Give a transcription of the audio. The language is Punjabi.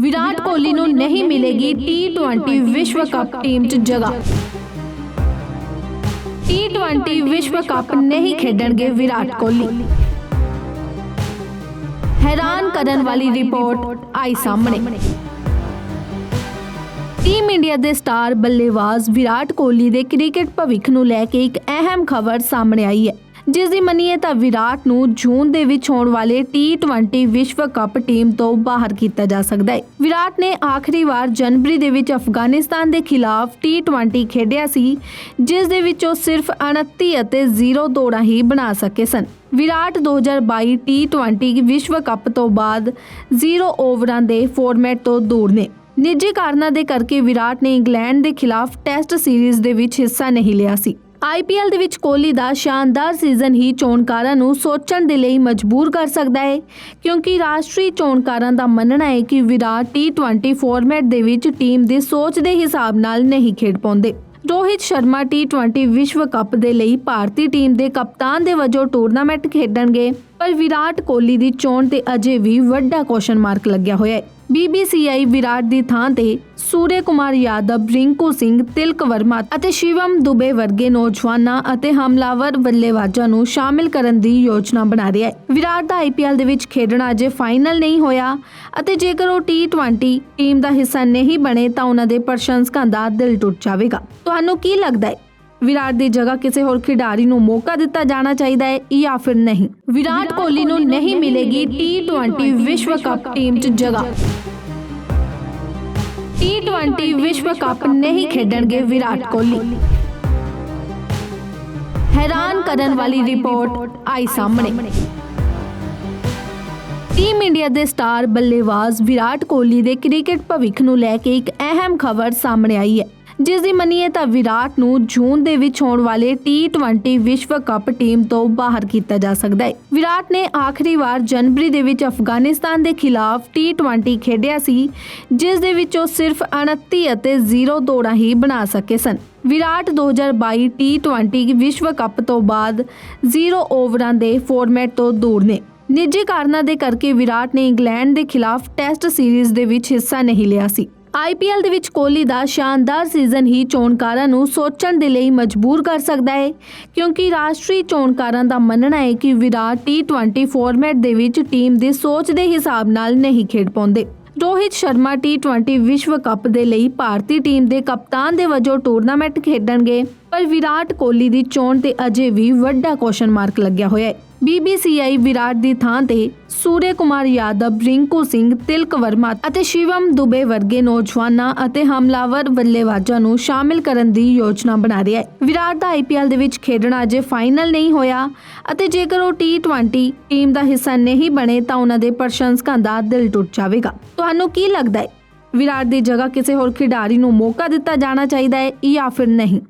ਵਿਰਾਟ ਕੋਹਲੀ ਨੂੰ ਨਹੀਂ ਮਿਲੇਗੀ ਟੀ20 ਵਿਸ਼ਵ ਕੱਪ ਟੀਮ 'ਚ ਜਗ੍ਹਾ। ਟੀ20 ਵਿਸ਼ਵ ਕੱਪ ਨਹੀਂ ਖੇਡਣਗੇ ਵਿਰਾਟ ਕੋਹਲੀ। ਹੈਰਾਨ ਕਰਨ ਵਾਲੀ ਰਿਪੋਰਟ ਆਈ ਸਾਹਮਣੇ। ਟੀਮ ਇੰਡੀਆ ਦੇ ਸਟਾਰ ਬੱਲੇਬਾਜ਼ ਵਿਰਾਟ ਕੋਹਲੀ ਦੇ ਕ੍ਰਿਕਟ ਭਵਿੱਖ ਨੂੰ ਲੈ ਕੇ ਇੱਕ ਅਹਿਮ ਖਬਰ ਸਾਹਮਣੇ ਆਈ ਹੈ। ਜਿਸ ਦੀ ਮੰਨੀਏ ਤਾਂ ਵਿਰਾਟ ਨੂੰ ਜੂਨ ਦੇ ਵਿੱਚ ਹੋਣ ਵਾਲੇ ਟੀ20 ਵਿਸ਼ਵ ਕੱਪ ਟੀਮ ਤੋਂ ਬਾਹਰ ਕੀਤਾ ਜਾ ਸਕਦਾ ਹੈ। ਵਿਰਾਟ ਨੇ ਆਖਰੀ ਵਾਰ ਜਨਵਰੀ ਦੇ ਵਿੱਚ ਅਫਗਾਨਿਸਤਾਨ ਦੇ ਖਿਲਾਫ ਟੀ20 ਖੇਡਿਆ ਸੀ ਜਿਸ ਦੇ ਵਿੱਚ ਉਹ ਸਿਰਫ 29 ਅਤੇ 0 ਦੌੜਾਂ ਹੀ ਬਣਾ ਸਕੇ ਸਨ। ਵਿਰਾਟ 2022 ਟੀ20 ਵਿਸ਼ਵ ਕੱਪ ਤੋਂ ਬਾਅਦ 0 ਓਵਰਾਂ ਦੇ ਫਾਰਮੈਟ ਤੋਂ ਦੂਰ ਨੇ। ਨਿੱਜੀ ਕਾਰਨਾਂ ਦੇ ਕਰਕੇ ਵਿਰਾਟ ਨੇ ਇੰਗਲੈਂਡ ਦੇ ਖਿਲਾਫ ਟੈਸਟ ਸੀਰੀਜ਼ ਦੇ ਵਿੱਚ ਹਿੱਸਾ ਨਹੀਂ ਲਿਆ ਸੀ। ਆਈਪੀਐਲ ਦੇ ਵਿੱਚ ਕੋਹਲੀ ਦਾ ਸ਼ਾਨਦਾਰ ਸੀਜ਼ਨ ਹੀ ਚੋਣਕਾਰਾਂ ਨੂੰ ਸੋਚਣ ਦੇ ਲਈ ਮਜਬੂਰ ਕਰ ਸਕਦਾ ਹੈ, ਕਿਉਂਕਿ ਰਾਸ਼ਟਰੀ ਚੋਣਕਾਰਾਂ ਦਾ ਮੰਨਣਾ ਹੈ ਕਿ ਵਿਰਾਟ ਟੀ20 ਫਾਰਮੈਟ ਦੇ ਵਿੱਚ ਟੀਮ ਦੀ ਸੋਚ ਦੇ ਹਿਸਾਬ ਨਾਲ ਨਹੀਂ ਖੇਡ ਪਾਉਂਦੇ। ਰੋਹਿਤ ਸ਼ਰਮਾ ਟੀ20 ਵਿਸ਼ਵ ਕੱਪ ਦੇ ਲਈ ਭਾਰਤੀ ਟੀਮ ਦੇ ਕਪਤਾਨ ਦੇ ਵਜੋਂ ਟੂਰਨਾਮੈਂਟ ਖੇਡਣਗੇ, ਪਰ ਵਿਰਾਟ ਕੋਹਲੀ ਦੀ ਚੋਣ ਤੇ ਅਜੇ ਵੀ ਵੱਡਾ ਕੁਐਸਚਨ ਮਾਰਕ ਲੱਗਿਆ ਹੋਇਆ ਹੈ। BBCI ਵਿਰਾਟ ਦੀ ਥਾਂ ਤੇ ਸੂਰਯ ਕੁਮਾਰ ਯਾਦਵ, ਰਿੰਕੂ ਸਿੰਘ, ਤਿਲਕ ਵਰਮਾ ਅਤੇ ਸ਼ਿਵਮ ਦੁਬੇ ਵਰਗੇ ਨੌਜਵਾਨਾਂ ਅਤੇ ਹਮਲਾਵਰ ਬੱਲੇਬਾਜ਼ਾਂ ਨੂੰ ਸ਼ਾਮਿਲ ਕਰਨ ਦੀ ਯੋਜਨਾ ਬਣਾ ਰਿਹਾ ਹੈ। ਵਿਰਾਟ ਦਾ IPL ਦੇ ਵਿੱਚ ਖੇਡਣਾ ਅਜੇ ਫਾਈਨਲ ਨਹੀਂ ਹੋਇਆ ਅਤੇ ਜੇਕਰ ਉਹ T20 ਟੀਮ ਦਾ ਹਿੱਸਾ ਨਹੀਂ ਬਣੇ ਤਾਂ ਉਹਨਾਂ ਦੇ ਪ੍ਰਸ਼ੰਸਕਾਂ ਦਾ ਦਿਲ ਟੁੱਟ ਜਾਵੇਗਾ। ਤੁਹਾਨੂੰ ਕੀ ਲੱਗਦਾ ਹੈ? ਵਿਰਾਟ ਦੀ ਜਗ੍ਹਾ ਕਿਸੇ ਹੋਰ ਖਿਡਾਰੀ ਨੂੰ ਮੌਕਾ ਦਿੱਤਾ ਜਾਣਾ ਚਾਹੀਦਾ ਹੈ ਜਾਂ ਫਿਰ ਨਹੀਂ? ਵਿਰਾਟ ਕੋਹਲੀ ਨੂੰ ਨਹੀਂ ਮਿਲੇਗੀ ਟੀ20 ਵਿਸ਼ਵ ਕੱਪ ਟੀਮ 'ਚ ਜਗ੍ਹਾ। ਟੀ20 ਵਿਸ਼ਵ ਕੱਪ ਨਹੀਂ ਖੇਡਣਗੇ ਵਿਰਾਟ ਕੋਹਲੀ। ਹੈਰਾਨ ਕਰਨ ਵਾਲੀ ਰਿਪੋਰਟ ਆਈ ਸਾਹਮਣੇ। ਟੀਮ ਇੰਡੀਆ ਦੇ ਸਟਾਰ ਬੱਲੇਬਾਜ਼ ਵਿਰਾਟ ਕੋਹਲੀ ਦੇ ਕ੍ਰਿਕਟ ਭਵਿੱਖ ਨੂੰ ਲੈ ਕੇ ਇੱਕ ਅਹਿਮ ਖਬਰ ਸਾਹਮਣੇ ਆਈ ਹੈ। ਜਿਸ ਦੀ ਮੰਨੀਏ ਤਾਂ ਵਿਰਾਟ ਨੂੰ ਜੂਨ ਦੇ ਵਿੱਚ ਹੋਣ ਵਾਲੇ ਟੀ20 ਵਿਸ਼ਵ ਕੱਪ ਟੀਮ ਤੋਂ ਬਾਹਰ ਕੀਤਾ ਜਾ ਸਕਦਾ ਹੈ। ਵਿਰਾਟ ਨੇ ਆਖਰੀ ਵਾਰ ਜਨਵਰੀ ਦੇ ਵਿੱਚ ਅਫਗਾਨਿਸਤਾਨ ਦੇ ਖਿਲਾਫ ਟੀ20 ਖੇਡਿਆ ਸੀ, ਜਿਸ ਦੇ ਵਿੱਚ ਉਹ ਸਿਰਫ 29 ਅਤੇ 0 ਦੌੜਾਂ ਹੀ ਬਣਾ ਸਕੇ ਸਨ। ਵਿਰਾਟ 2022 ਟੀ20 ਵਿਸ਼ਵ ਕੱਪ ਤੋਂ ਬਾਅਦ 0 ਓਵਰਾਂ ਦੇ ਫਾਰਮੈਟ ਤੋਂ ਦੂਰ ਨੇ। ਨਿੱਜੀ ਕਾਰਨਾਂ ਦੇ ਕਰਕੇ ਵਿਰਾਟ ਨੇ ਇੰਗਲੈਂਡ ਦੇ ਖਿਲਾਫ ਟੈਸਟ ਸੀਰੀਜ਼ ਦੇ ਵਿੱਚ ਹਿੱਸਾ ਨਹੀਂ ਲਿਆ ਸੀ। ਆਈਪੀਐਲ ਦੇ ਵਿੱਚ ਕੋਹਲੀ ਦਾ ਸ਼ਾਨਦਾਰ ਸੀਜ਼ਨ ਹੀ ਚੋਣਕਾਰਾਂ ਨੂੰ ਸੋਚਣ ਦੇ ਲਈ ਮਜਬੂਰ ਕਰ ਸਕਦਾ ਹੈ, ਕਿਉਂਕਿ ਰਾਸ਼ਟਰੀ ਚੋਣਕਾਰਾਂ ਦਾ ਮੰਨਣਾ ਹੈ ਕਿ ਵਿਰਾਟ ਟੀ20 ਫਾਰਮੈਟ ਦੇ ਵਿੱਚ ਟੀਮ ਦੀ ਸੋਚ ਦੇ ਹਿਸਾਬ ਨਾਲ ਨਹੀਂ ਖੇਡ ਪਾਉਂਦੇ। ਰੋਹਿਤ ਸ਼ਰਮਾ ਟੀ20 ਵਿਸ਼ਵ ਕੱਪ ਦੇ ਲਈ ਭਾਰਤੀ ਟੀਮ ਦੇ ਕਪਤਾਨ ਦੇ ਵਜੋਂ ਟੂਰਨਾਮੈਂਟ ਖੇਡਣਗੇ, ਪਰ ਵਿਰਾਟ ਕੋਹਲੀ ਦੀ ਚੋਣ ਤੇ ਅਜੇ ਵੀ ਵੱਡਾ ਕੁਐਸਚਨ ਮਾਰਕ ਲੱਗਿਆ ਹੋਇਆ ਹੈ। BBCI ਵਿਰਾਟ ਦੀ ਥਾਂ ਤੇ ਸੂਰਯ ਕੁਮਾਰ ਯਾਦਵ, ਰਿੰਕੂ ਸਿੰਘ, ਤਿਲਕ ਵਰਮਾ ਅਤੇ ਸ਼ਿਵਮ ਦੁਬੇ ਵਰਗੇ ਨੌਜਵਾਨਾਂ ਅਤੇ ਹਮਲਾਵਰ ਬੱਲੇਬਾਜ਼ਾਂ ਨੂੰ ਸ਼ਾਮਿਲ ਕਰਨ ਦੀ ਯੋਜਨਾ ਬਣਾ ਰਿਹਾ ਹੈ। ਵਿਰਾਟ ਦਾ IPL ਦੇ ਵਿੱਚ ਖੇਡਣਾ ਅਜੇ ਫਾਈਨਲ ਨਹੀਂ ਹੋਇਆ ਅਤੇ ਜੇਕਰ ਉਹ T20 ਟੀਮ ਦਾ ਹਿੱਸਾ ਨਹੀਂ ਬਣੇ ਤਾਂ ਉਹਨਾਂ ਦੇ ਪ੍ਰਸ਼ੰਸਕਾਂ ਦਾ ਦਿਲ ਟੁੱਟ ਜਾਵੇਗਾ। ਤੁਹਾਨੂੰ ਕੀ ਲੱਗਦਾ ਹੈ? ਵਿਰਾਟ ਦੀ ਜਗ੍ਹਾ ਕਿਸੇ ਹੋਰ ਖਿਡਾਰੀ ਨੂੰ ਮੌਕਾ ਦਿੱਤਾ ਜਾਣਾ ਚਾਹੀਦਾ ਹੈ ਜਾਂ ਫਿਰ ਨਹੀਂ?